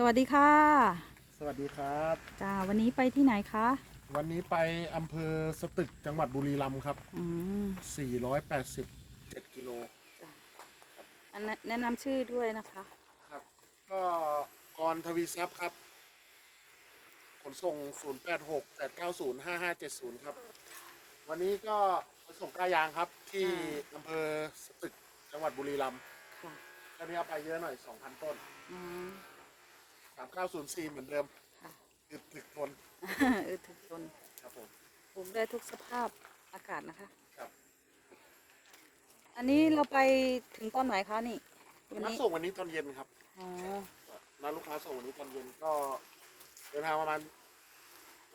สวัสดีค่ะ สวัสดีครับ จ้า วันนี้ไปที่ไหนคะ วันนี้ไปอำเภอสตึกจังหวัดบุรีรัมย์ครับ อืม487กิโลอันนั้นแนะนำชื่อด้วยนะคะ ครับ ก็กรทวีทรัพย์ครับ ขนส่ง 086 890 5570 ครับ วันนี้ก็ขนส่งกล้ายางครับ ที่อ่าอำเภอสตึกจังหวัดบุรีรัมย์ค่ะ ตอนนี้เอาไปเยอะหน่อย 2,000 ต้น อืม 3904เหมือนเดิมค่ะ อึดถึกทนเออถึกทนครับผม ปลูกได้ทุกสภาพอากาศนะคะ ครับอันนี้เราไปถึงตอนไหนคะนี่ วันนัดนี้ส่งวันนี้ตอนเย็นครับอ๋อนัดลูกค้าส่งวันนี้ตอนเย็นก็เดินทางประมาณ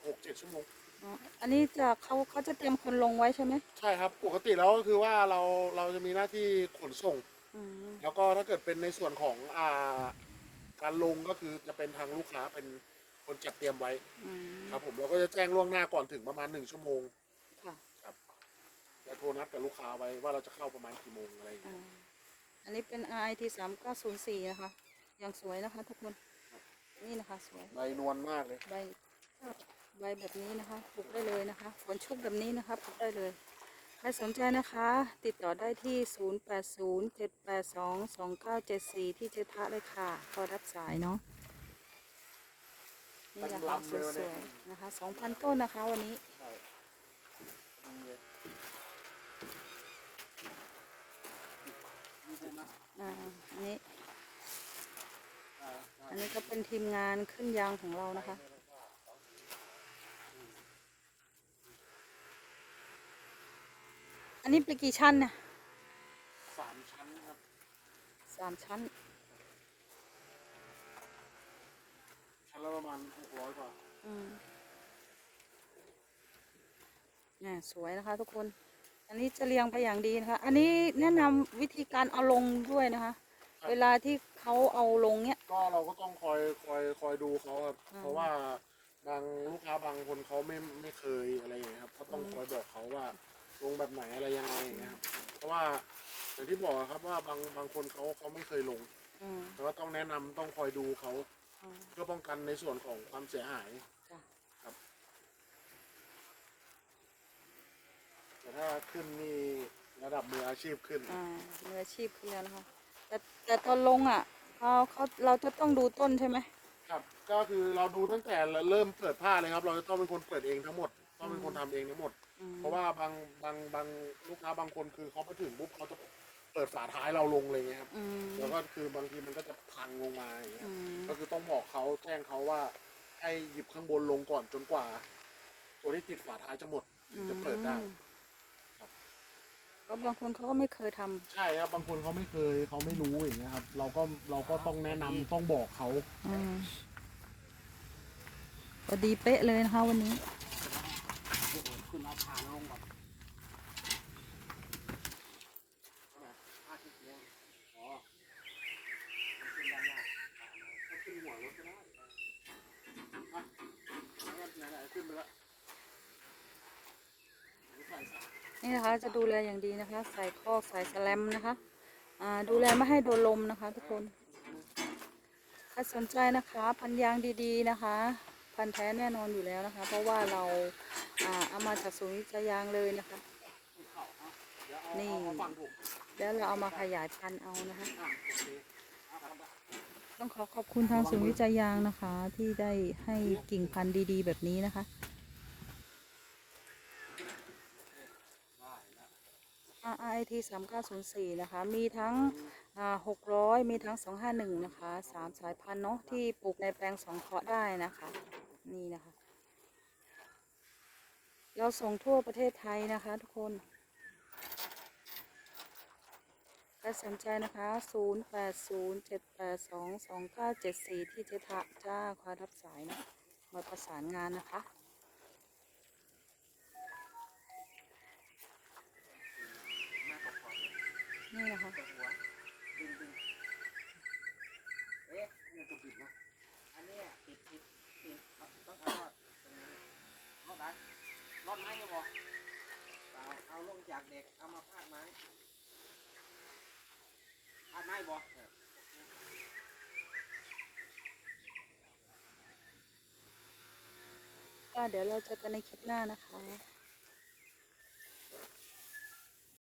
หกเจ็ดชั่วโมง อ๋ออันนี้จะเขาเขาจะเตรียมคนลงไว้ใช่ไหมใช่ครับ ปกติแล้วก็คือว่าเราเราจะมีหน้าที่ขนส่ง อืมแล้วก็ถ้าเกิดเป็นในส่วนของอ่า การลงก็คือจะเป็นทางลูกค้าเป็นคนจัดเตรียมไว้อืมครับ ผมเราก็จะแจ้งล่วงหน้าก่อนถึงประมาณหนึ่งชั่วโมงค่ะครับจะโทรนัดกับลูกค้าไว้ว่าเราจะเข้าประมาณกี่โมงอะไรอย่างอ่าเงี้ยอันนี้เป็น RIT สามเก้าศูนย์สี่นะคะอย่างสวยนะคะ ทุกคนนี่นะคะสวย ใบนวลมากเลย ใบใบแบบนี้นะคะปลูกได้เลยนะคะ ฝนชุกแบบนี้นะคะปลูกได้เลย ใครสนใจนะคะ ติดต่อได้ที่ 0807822974 ที่เจทะเลยค่ะพอรับสายเนาะ นี่นะคะสวยๆนะคะ 2,000 ต้นนะคะวันนี้ อ่า อันนี้ อันนี้ก็เป็นทีมงานขึ้นยางของเรานะคะ อันนี้เป็นกี่ชั้นเนี่ยสามชั้นครับสามชั้น ชั้นละประมาณหกร้อยกว่าอืมเนี่ยสวยนะคะทุกคน อันนี้จะเรียงไปอย่างดีนะคะ อันนี้แนะนำวิธีการเอาลงด้วยนะคะ เวลาที่เขาเอาลงเนี่ยก็เราก็ต้องคอยคอยคอยดูเขาครับอืมเพราะว่าบางลูกค้าบางคนเขาไม่ไม่ ลงแบบไหนอะไรยังไงอย่างเงี้ยครับเพราะว่าอย่างที่บอกครับว่าบางบางคนเขาเขาไม่เคยลงอืม แต่ว่าต้องแนะนำต้องคอยดูเขาอืม เพื่อป้องกันในส่วนของความเสียหายจ้ะ ครับ แต่ถ้าขึ้นนี่ระดับมืออาชีพขึ้น อ่ามืออาชีพขึ้นแล้วนะคะแต่แต่ตอนลงอะเขาเขาเราจะต้องดูต้นใช่ไหมครับก็คือเราดูตั้งแต่เริ่มเปิดผ้าเลยครับ เราจะต้องเป็นคนเปิดเองทั้งหมด ต้องเป็นคนทำเองทั้งหมดอืม เพราะว่าบางบางบางลูกค้าบางคนคือเขาไปถึงปุ๊บเขาจะเปิดฝาท้ายเราลงเลยไงครับอืม แล้วก็คือบางทีมันก็จะพังลงมาอย่างเงี้ยอืม ก็คือต้องบอกเขาแจ้งเขาว่า ให้หยิบข้างบนลงก่อนจนกว่า ตัวที่ติดฝาท้ายจะหมดถึงจะเปิดได้ อืมก็บางคนเขาก็ไม่เคยทำ ใช่ครับบางคนเขาไม่เคยเขาไม่รู้อย่างเงี้ยครับ เราก็เราก็ต้องแนะนำต้องบอกเขา อืมพอดีเป๊ะเลยนะคะวันนี้ ขึ้นเอาผ่านลงก่อนผ้าที่เนี้ยอ๋อขึ้นด้านล่างถ้าขึ้นหัวรถก็ได้อะไหนๆขึ้นไปแล้วนี่นะคะจะดูแลอย่างดีนะคะ ใส่คอกใส่สแลมนะคะดูแลไม่ให้โดนลมนะคะทุกคนใครสนใจนะคะ พันยางดีๆนะคะ พันแท้แน่นอนอยู่แล้วนะคะ เพราะว่าเราอ่าเอามาจากศูนย์วิจัยยางเลยนะคะ นี่ แล้วเราเอามาขยายพันธุ์เอานะคะ ต้องขอขอบคุณทางศูนย์วิจัยยางนะคะ ที่ได้ให้กิ่งพันธุ์ดีๆ แบบนี้นะคะ RIT 3904นย์สี่นะคะ มีทั้งอ่า600มีทั้ง251นะคะสามสายพันธุ์เนาะที่ปลูกในแปลงสองเคาะได้นะคะ นี่นะคะ เราส่งทั่วประเทศไทยนะคะ ทุกคนใครสนใจนะคะ 0807822974 ที่เจทะจ้าคอยรับสายนะ มาประสานงานนะคะ นี่นะคะ ไม้อยู่บ่เปลาเอาลงจากเด็กเอามาพาดไม้พาดไม้บ่ก็เดี๋ยวเราเจอกันในคลิปหน้านะคะ